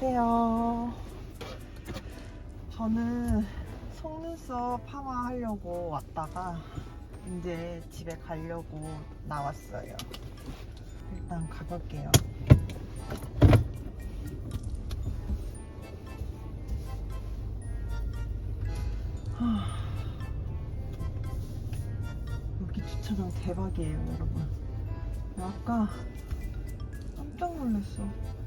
안녕하세요. 저는 속눈썹 파마 하려고 왔다가 이제 집에 가려고 나왔어요. 일단 가볼게요. 하, 여기 주차장 대박이에요, 여러분. 아까 깜짝 놀랐어.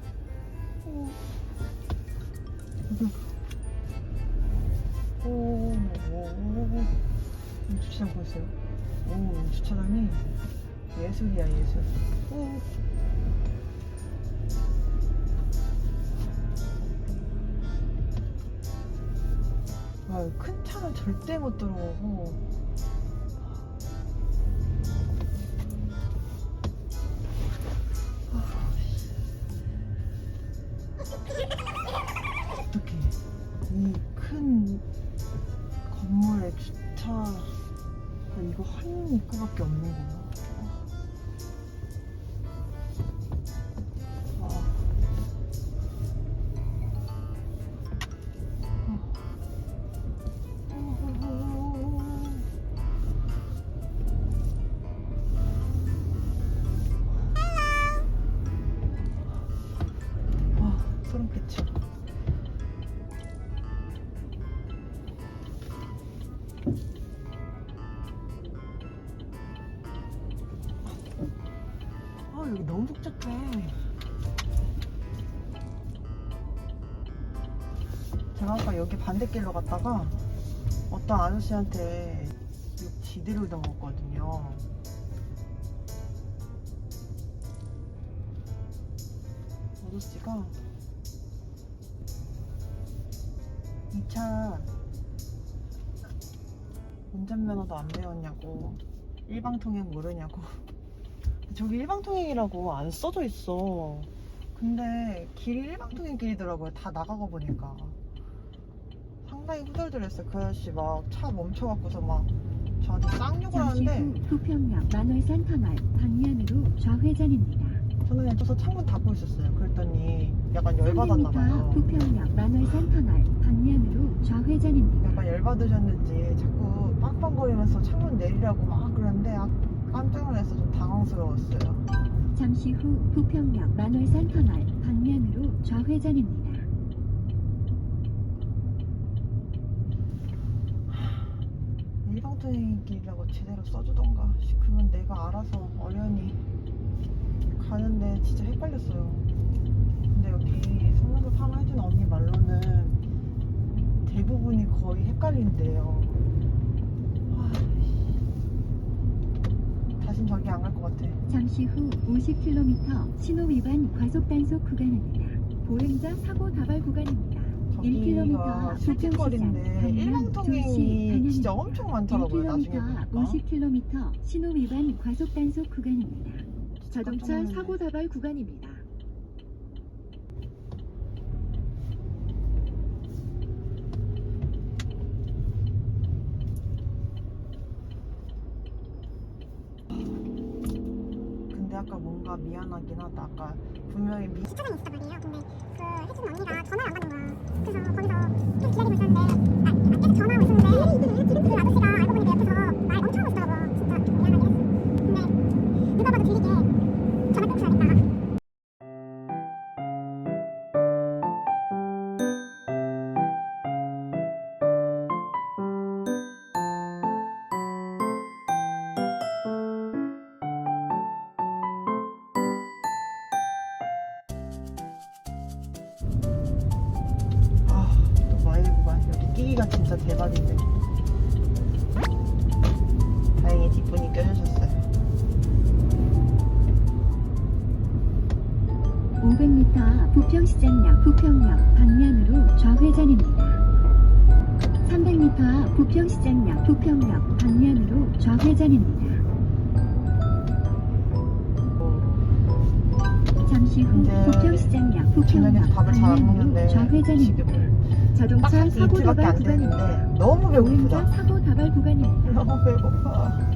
주차장 보세요. 오, 이 주차장이 예술이야, 예술. 오. 와, 큰 차는 절대 못 들어오고. 이거 한 입구밖에. 아. 아, 소름 끼쳐. 여기 반대길로 갔다가 어떤 아저씨한테 이 지대를 넘었거든요 아저씨가 이 차 운전면허도 안 배웠냐고 일방통행 모르냐고 저기 일방통행이라고 안 써져 있어. 근데 길이 일방통행 길이더라고요. 다 나가고 보니까. 상당히 후덜덜했어요. 그 아저씨 막 차 멈춰갖고서 막 저한테 쌍욕을 잠시 하는데 후 부평역 만월산 터널 방면으로 좌회전입니다. 저는 그냥 저서 창문 닫고 있었어요. 그랬더니 약간 열받았나 300m 봐요. 부평역 만월산 터널 방면으로 좌회전입니다. 약간 열받으셨는지 자꾸 빵빵거리면서 창문 내리라고 막 그러는데 아, 깜짝 놀라서 좀 당황스러웠어요. 잠시 후 부평역 만월산 터널 방면으로 좌회전입니다. 일방통행길이라고 제대로 써주던가 씨, 그건 내가 알아서 어련히 가는데 진짜 헷갈렸어요 근데 여기 속눈썹 하나 해준 언니 말로는 대부분이 거의 헷갈린대요 아, 씨. 다신 저기 안 갈 것 같아 잠시 후 50km 신호 위반 과속 단속 구간입니다. 보행자 사고 다발 구간입니다. 저기가 1km 술집거리인데 부평시장 일방통행이 진짜 엄청 많더라고요 나중에 1km 보니까 50km 신호 위반 과속 단속 구간입니다. 자동차. 사고 다발 구간입니다. 아까 뭔가 미안하긴 하다 아까 분명히 미... 주차장에 있었단 말이에요. 근데 그 해준 언니가 전화를 안 받는 거야. 그래서 거기서 계속 기다리고 있었는데, 아, 아, 계속 전화하고 있었는데, 그 아저씨 끼기가 진짜 대박인데. 다행히 뒷분이 껴주셨어요. 500m 부평시장역 부평역 방면으로 좌회전입니다. 300m 부평시장역 부평역 방면으로 좌회전입니다. 잠시 후 이제 부평시장역 저녁에 부평역 밥을 잘 안 방면으로 먹는데 좌회전입니다. 지금 자동차 사고 다발 구간입니다. 됐는데 너무 배고프다. 사고 다발 구간입니다. 너무 배고파.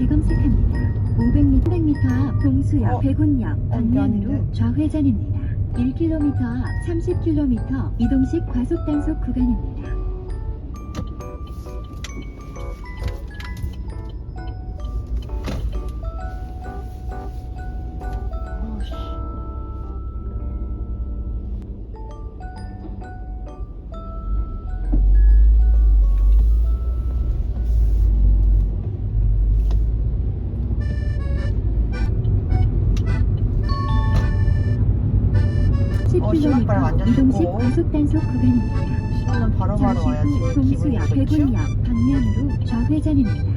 재검색합니다. 500m, 500m 앞 동수역, 어, 백운역 방면으로 좌회전입니다. 1km 앞 30km 이동식 과속 단속 구간입니다. 어, 신호발 완전 10km 이동식 좋고. 과속 단속 구간입니다. 신호는 바로바로 잠시 와야지 후 기분이 동수역 좋죠? 백운역 방면으로 좌회전입니다.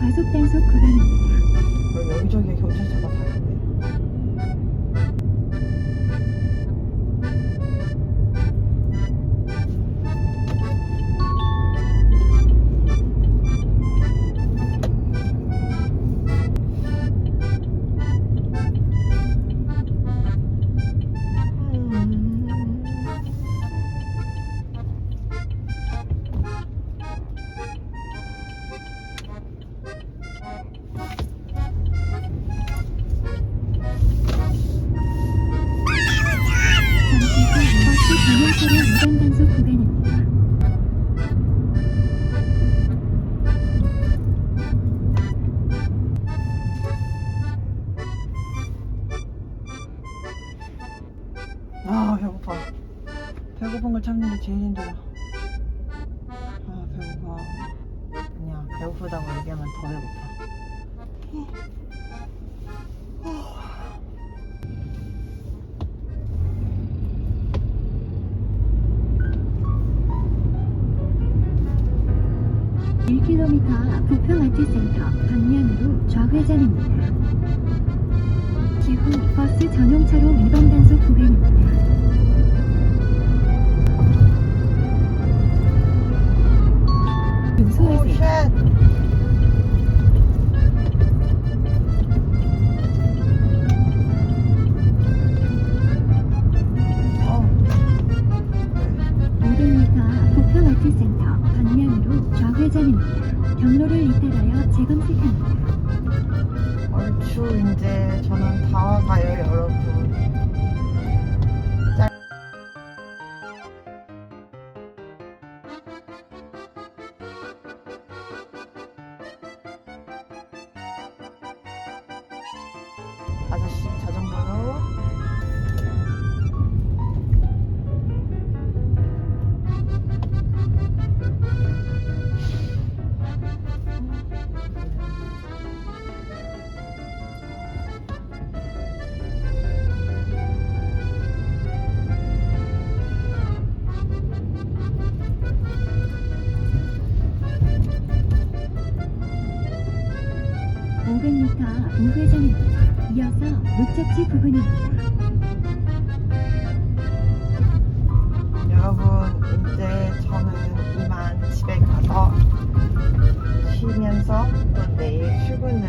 과속 단속 구간입니다. 어, 여기저기에 경찰차가 다있 아 배고파. 배고픈 걸 참는 게 제일 힘들어. 아 배고파. 아니야 배고프다고 얘기하면 더 배고파 1km 앞 부평아트센터 방면으로 좌회전입니다. 기후 버스 전용차로 위반 단속 구간입니다. 쉣! 어. 500m 앞 부평아트센터 방면으로 좌회전입니다. 경로를 이탈하여 재검색합니다. 얼추 이제 저는 다 와가요 여러분 짤. 아저씨 자전거로 우회전입니다. 이어서 목적지 부근입니다. 여러분 이제 저는 이만 집에 가서 쉬면서 또 내일 출근